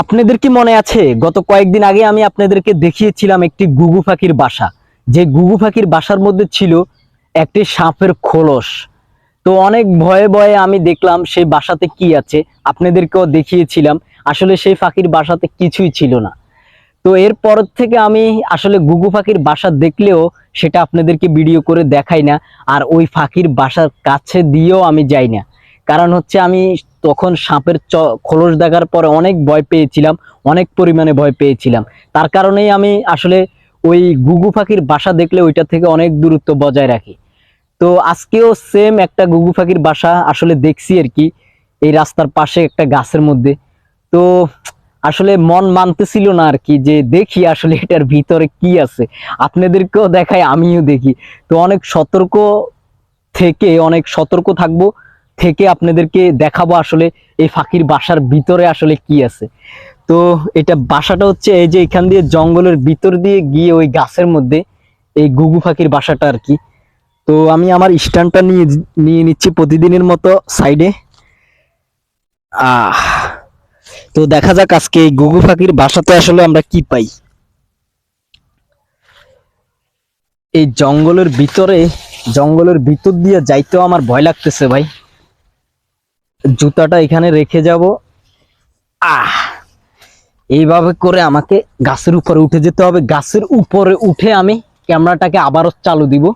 আপনাদের কি মনে আছে, গত কয়েকদিন আগে আমি আপনাদেরকে দেখিয়েছিলাম একটি গুগু পাখির বাসা। যে গুগু পাখির বাসার মধ্যে ছিল একটি সাপের খোলস। তো অনেক ভয়ে ভয়ে আমি দেখলাম সেই বাসাতে কি আছে, আপনাদেরকেও দেখিয়েছিলাম। আসলে সেই পাখির বাসাতে কিছুই ছিল না। তো এরপর থেকে আমি আসলে গুগু পাখির বাসা দেখলেও সেটা আপনাদেরকে ভিডিও করে দেখাই না, আর ওই পাখির বাসার কাছে দিয়েও আমি যাই না। কারণ হচ্ছে আমি তখন সাপের চ, খোলস দেখার পরে অনেক ভয় পেয়েছিলাম, অনেক পরিমাণে ভয় পেয়েছিলাম। তার কারণেই আমি আসলে ওই গুগু পাখির বাসা দেখলে ওইটা থেকে অনেক দূরত্ব বজায় রাখি। তো আজকেও সেম একটা গুগু পাখির বাসা আসলে দেখছি আর কি, এই রাস্তার পাশে একটা গাছের মধ্যে। তো আসলে মন মানতেছিল না আর কি যে দেখি আসলে এটার ভিতরে কি আছে। আপনাদেরকেও দেখাই, আমিও দেখি। তো অনেক সতর্ক থেকে অনেক সতর্ক থাকব। থেকে আপনাদেরকে দেখাবো আসলে এই ফাঁকির বাসার ভিতরে আসলে কি আছে। তো এটা বাসাটা হচ্ছে এই যে এখান দিয়ে জঙ্গলের ভিতর দিয়ে গিয়ে ওই গাছের মধ্যে এই গুগু ফাঁকির বাসাটা আর কি। তো আমি আমার স্ট্যান্ডটা নিয়ে নিয়ে নিচ্ছি প্রতিদিনের মতো সাইডে। আহ, তো দেখা যাক আজকে এই গুগু ফাঁকির বাসাতে আসলে আমরা কি পাই। এই জঙ্গলের ভিতরে, জঙ্গলের ভিতর দিয়ে যাইতেও আমার ভয় লাগতেছে ভাই। জুতাটা এখানে রেখে যাব। আহ! এইভাবে করে আমাকে গাছের উপরে উঠে যেতে হবে। গাছের উপরে উঠে আমি ক্যামেরাটাকে আবারও চালু দিব।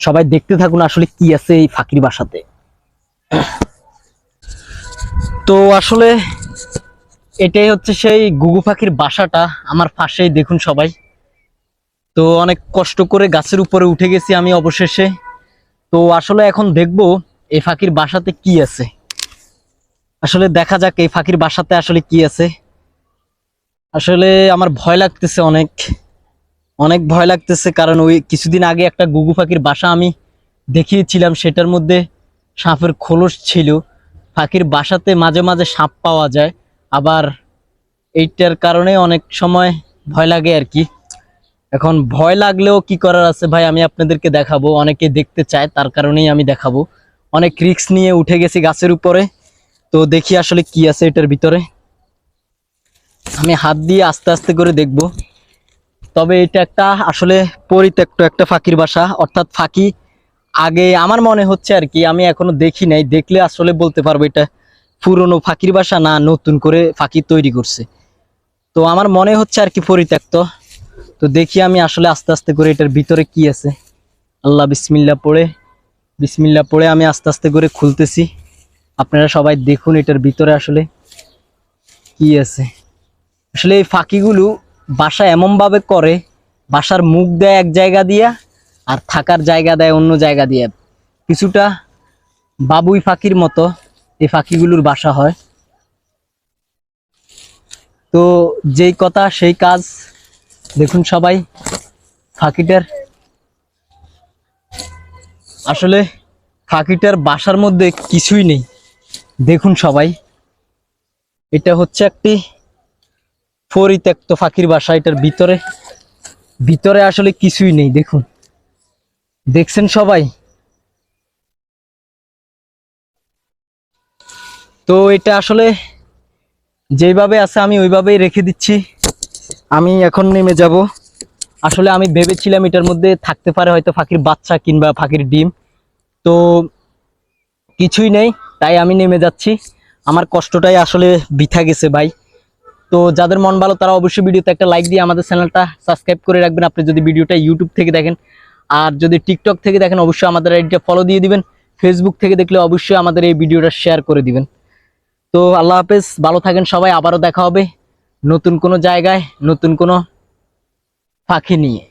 সবাই দেখতে থাকুন আসলে কি আছে এই ফাঁকির বাসাতে। তো আসলে এটাই হচ্ছে সেই গুগু পাখির বাসাটা। আমার পাশেই দেখুন সবাই। তো অনেক কষ্ট করে গাছের উপরে উঠে গেছি আমি অবশেষে। তো আসলে এখন দেখব এই ফাঁকির বাসাতে কি আছে। আসলে দেখা যাক এই ফাঁকির বাসাতে আসলে কি আছে। আসলে আমার ভয় লাগতেছে অনেক। অনেক ভয় লাগতেছে কারণ ওই কিছুদিন আগে একটা গুগু পাখির বাসা আমি দেখিয়েছিলাম, সেটার মধ্যে সাপের খোলস ছিল। ফাঁকির বাসাতে মাঝে মাঝে সাপ পাওয়া যায়, আবার এইটার কারণে অনেক সময় ভয় লাগে আর কি। এখন ভয় লাগলেও কি করার আছে ভাই, আমি আপনাদেরকে দেখাবো। অনেকে দেখতে চায়, তার কারণেই আমি দেখাবো। অনেক রিস্ক নিয়ে উঠে গেছি গাছের উপরে। তো দেখি আসলে কি আছে এটার ভিতরে। আমি হাত দিয়ে আস্তে আস্তে করে দেখব। তবে এটা একটা আসলে পরিত্যক্ত একটা ফাঁকির বাসা। অর্থাৎ ফাঁকি আগে আমার মনে হচ্ছে আর কি, আমি এখনও দেখি নাই। দেখলে আসলে বলতে পারব এটা পুরনো ফাঁকির বাসা না নতুন করে ফাঁকি তৈরি করছে। তো আমার মনে হচ্ছে আর কি পরিত্যক্ত। তো দেখি আমি আসলে আস্তে আস্তে করে এটার ভিতরে কি আছে। আল্লাহ বিসমিল্লা পড়ে বিসমিল্লা পড়ে আমি আস্তে আস্তে করে খুলতেছি। আপনারা সবাই দেখুন এটার ভিতরে আসলে কি আছে। আসলে এই ফাঁকিগুলো বাসা এমনভাবে করে, বাসার মুখ দেয় এক জায়গা দিয়া আর থাকার জায়গা দেয় অন্য জায়গা দিয়ে। কিছুটা বাবুই ফাঁকির মতো এই ফাঁকিগুলোর বাসা হয়। তো যেই কথা, সেই কাজ, দেখুন সবাই ফাঁকিটার। আসলে ফাঁকিটার বাসার মধ্যে কিছুই নেই। দেখুন সবাই, এটা হচ্ছে একটি পরিত্যক্ত ফাঁকির বাসা, এটার ভিতরে। ভিতরে আসলে কিছুই নেই, দেখুন। দেখছেন সবাই? তো এটা আসলে যেভাবে আছে আমি ওইভাবেই রেখে দিচ্ছি। আমি এখন নেমে যাব। আসলে আমি ভেবেছিলাম এটার মধ্যে থাকতে পারে হয়তো ফাঁকির বাচ্চা কিংবা ফাঁকির ডিম। তো কিছুই নেই। তাই আমি নেমে যাচ্ছি। আমার কষ্টটাই আসলে বৃথা গেছে ভাই। তো যাদের মন ভালো, তারা অবশ্যই ভিডিওতে একটা লাইক দিয়ে আমাদের চ্যানেলটা সাবস্ক্রাইব করে রাখবেন। আপনি যদি ভিডিওটা ইউটিউব থেকে দেখেন, আর যদি টিকটক থেকে দেখেন, অবশ্যই আমাদের আইডিটা ফলো দিয়ে দিবেন। ফেসবুক থেকে দেখলে অবশ্যই আমাদের এই ভিডিওটা শেয়ার করে দিবেন। তো আল্লাহ হাফেজ, ভালো থাকেন সবাই। আবারও দেখা হবে নতুন কোনো জায়গায়, নতুন কোনো পাখি নিয়ে।